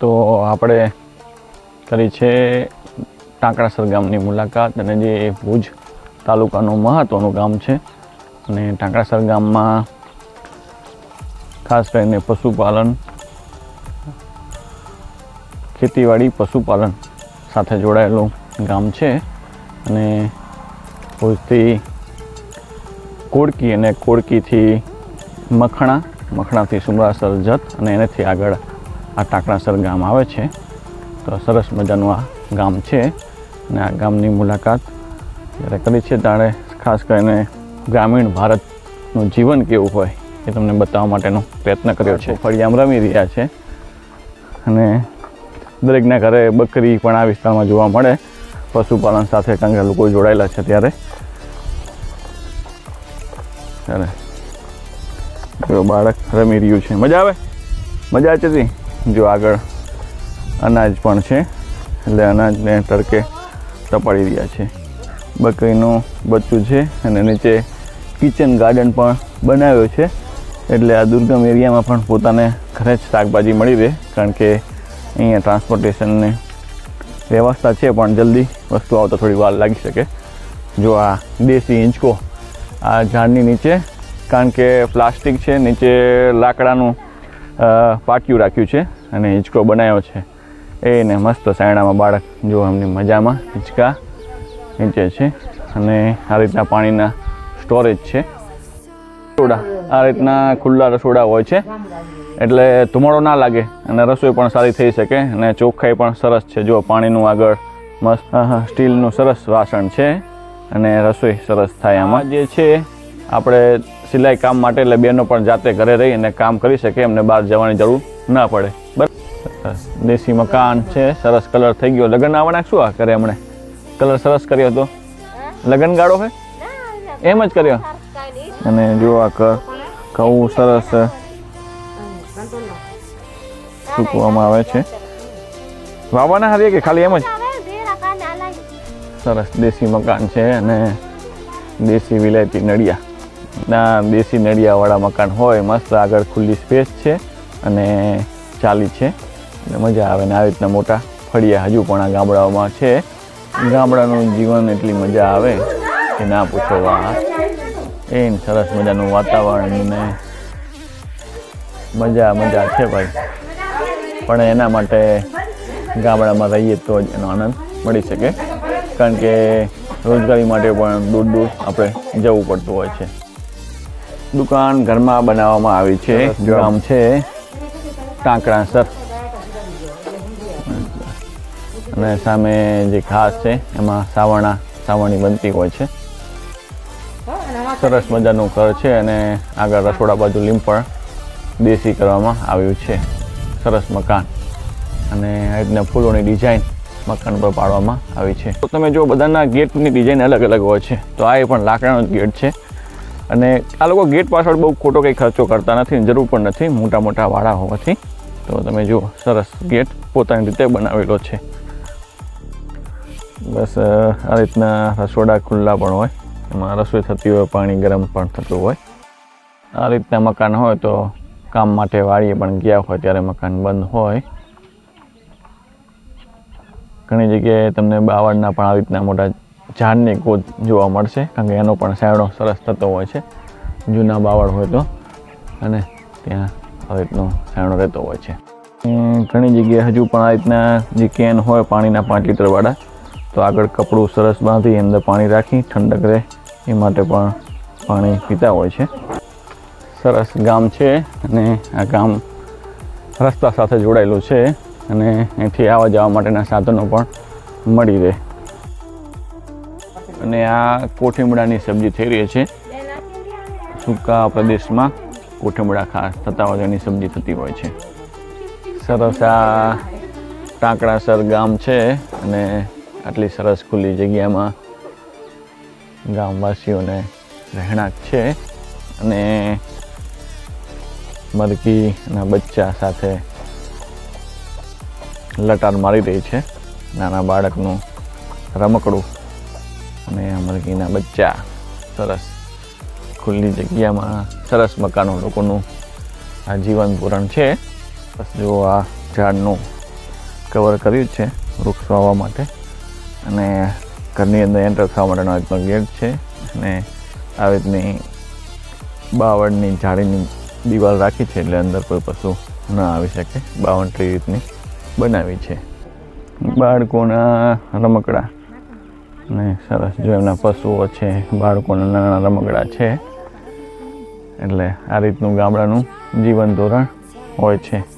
તો આપણે કરી છે ટાંકડાસર ગામની મુલાકાત અને જે ભુજ તાલુકાનું મહત્ત્વનું ગામ છે. અને ટાંકડાસર ગામમાં ખાસ કરીને પશુપાલન, ખેતીવાડી, પશુપાલન સાથે જોડાયેલું ગામ છે. અને ભુજથી કોડકી અને કોડકીથી મખણા, મખણાથી સુમરાસર જત અને એનાથી આગળ આ ટાંકડાસર ગામ આવે છે. તો સરસ મજાનું આ ગામ છે. અને આ ગામની મુલાકાત જ્યારે કરી છે ત્યારે ખાસ કરીને ગ્રામીણ ભારતનું જીવન કેવું હોય એ તમને બતાવવા માટેનો પ્રયત્ન કર્યો છે. ફળિયામ રમી રહ્યા છે. અને દરેકના ઘરે બકરી પણ આ વિસ્તારમાં જોવા મળે. પશુપાલન સાથે કારણ કે લોકો જોડાયેલા છે ત્યારે. ત્યારે બાળક રમી રહ્યું છે. મજા આવે? મજા આવે છે જો આગળ અનાજ પણ છે, એટલે અનાજને તડકે તપાડી રહ્યા છે. બકરીનું બચ્ચું છે અને નીચે કિચન ગાર્ડન પણ બનાવ્યો છે, એટલે આ દુર્ગમ એરિયામાં પણ પોતાને ઘરે જ શાકભાજી મળી રહે, કારણ કે અહીંયા ટ્રાન્સપોર્ટેશનની વ્યવસ્થા છે, પણ જલ્દી વસ્તુ આવતા થોડી વાર લાગી શકે. જો આ દેશી હિંચકો આ ઝાડની નીચે, કારણ કે પ્લાસ્ટિક છે, નીચે લાકડાનું પાટિયું રાખ્યું છે અને હિંચકો બનાવ્યો છે. એને મસ્ત સાયણામાં બાળક જો એમની મજામાં હિંચકા નીચે છે અને આ રીતના પાણીના સ્ટોરેજ છે. રસોડા, આ રીતના ખુલ્લા રસોડા હોય છે. એટલે ધુમાડો ના લાગે અને રસોઈ પણ સારી થઈ શકે અને ચોખ્ખાઈ પણ સરસ છે. જો પાણીનું આગળ મસ્ત સ્ટીલનું સરસ વાસણ છે અને રસોઈ સરસ થાય આમાં. જે છે, આપણે સિલાઈ કામ માટે એટલે બેનો પણ જાતે ઘરે રહી અને કામ કરી શકે એમને બહાર જવાની જરૂર ના પડે. બરાબર? દેશી મકાન છે સરસ કલર થઈ ગયો. લગ્ન આવવાના શું આ કરે હમણે? કલર સરસ કર્યો હતો લગ્ન ગાળો હે? એમ જ કર્યો? અને જો આ ક ઘઉં સરસ સૂકવામાં આવે છે. વાવવાના હારીએ કે ખાલી એમ જ. સરસ દેશી મકાન છે અને દેશી વિલાયતી નળિયા. ના દેશી નળિયાવાળા મકાન હોય, મસ્ત આગળ ખુલ્લી સ્પેસ છે અને ચાલી છે. એટલે મજા આવે ને આવી રીતના મોટા ફળિયા હજુ પણ આ ગામડાઓમાં છે. ગામડાનું જીવન એટલી મજા આવે કે ના પૂછો વાત. એ સરસ મજાનું વાતાવરણ ને મજા મજા છે ભાઈ. પણ એના માટે ગામડામાં રહીએ તો જ એનો આનંદ મળી શકે. કારણ કે રોજગારી માટે પણ દૂર દૂર આપણે જવું પડતું હોય છે. દુકાન ઘરમાં બનાવવામાં આવી છે. ગામ છે કાંકરાસર અને સામે જે ખાસ છે એમાં સાવરણા સાવરણી બનતી હોય છે. સરસ મજાનું ઘર છે અને આગળ રસોડા બાજુ લીંપણ દેશી કરવામાં આવ્યું છે. સરસ મકાન. અને રીતના ફૂલોની ડિઝાઇન મકાન પર પાડવામાં આવી છે. તો તમે જો બધાના ગેટની ડિઝાઇન અલગ અલગ હોય છે તો આ એ પણ લાકડાનો જ ગેટ છે. અને આ લોકો ગેટ પાછળ બહુ ખોટો કંઈ ખર્ચો કરતા નથી જરૂર પણ નથી, મોટા મોટા વાળા હોવાથી. તો તમે જુઓ, સરસ ગેટ પોતાની રીતે બનાવેલો છે. બસ આ રીતના રસોડા ખુલ્લા પણ હોય, એમાં રસોઈ થતી હોય, પાણી ગરમ પણ થતું હોય. આ રીતના મકાન હોય તો કામ માટે વાળીએ પણ ગયા હોય ત્યારે મકાન બંધ હોય. ઘણી જગ્યાએ તમને બાવળના પણ આ રીતના મોટા ઝાડની કૂદ જોવા મળશે, કારણ કે એનો પણ સાયડો સરસ થતો હોય છે. જૂના બાવળ હોય તો. અને ત્યાં આ રીતનો સાયડો રહેતો હોય છે. ઘણી જગ્યાએ હજુ પણ આ રીતના જે કેન હોય પાણીના પાંચ લીટરવાળા તો આગળ કપડું સરસ બાંધી અંદર પાણી રાખી ઠંડક રહે, એ માટે પણ પાણી પીતા હોય છે. સરસ ગામ છે અને આ ગામ રસ્તા સાથે જોડાયેલું છે અને અહીંથી આવવા જવા માટેના સાધનો પણ મળી રહે. અને આ કોઠીમડાની સબ્જી થઈ રહી છે. સૂકા પ્રદેશમાં કોઠીમડા ખાસ થતા હોય એની સબ્જી થતી હોય છે. સરસ આ ટાંકડાસર ગામ છે અને આટલી સરસ ખુલ્લી જગ્યામાં ગામવાસીઓને રહેણાંક છે અને મરઘીના બચ્ચા સાથે લટાર મારી રહી છે. નાના બાળકનું રમકડું અને મરઘીના બચ્ચા સરસ ખુલ્લી જગ્યામાં સરસ મકાનો લોકોનું આ જીવન પૂરણ છે. બસ જો આ ઝાડનું કવર કર્યું છે વૃક્ષ વાવવા માટે. અને ઘરની અંદર એન્ટર થવા માટેનો આ રીતનો ગેટ છે. અને આવી રીતની બાવળની જાળીની દિવાલ રાખી છે એટલે અંદર કોઈ પશુ ન આવી શકે. બાઉન્ડ્રી રીતની બનાવી છે. બાળકોના રમકડા. ને સરસ. જો એમના પશુઓ છે, બાળકોના નાના રમકડા છે, એટલે આ રીતનું ગામડાનું જીવન ધોરણ હોય છે.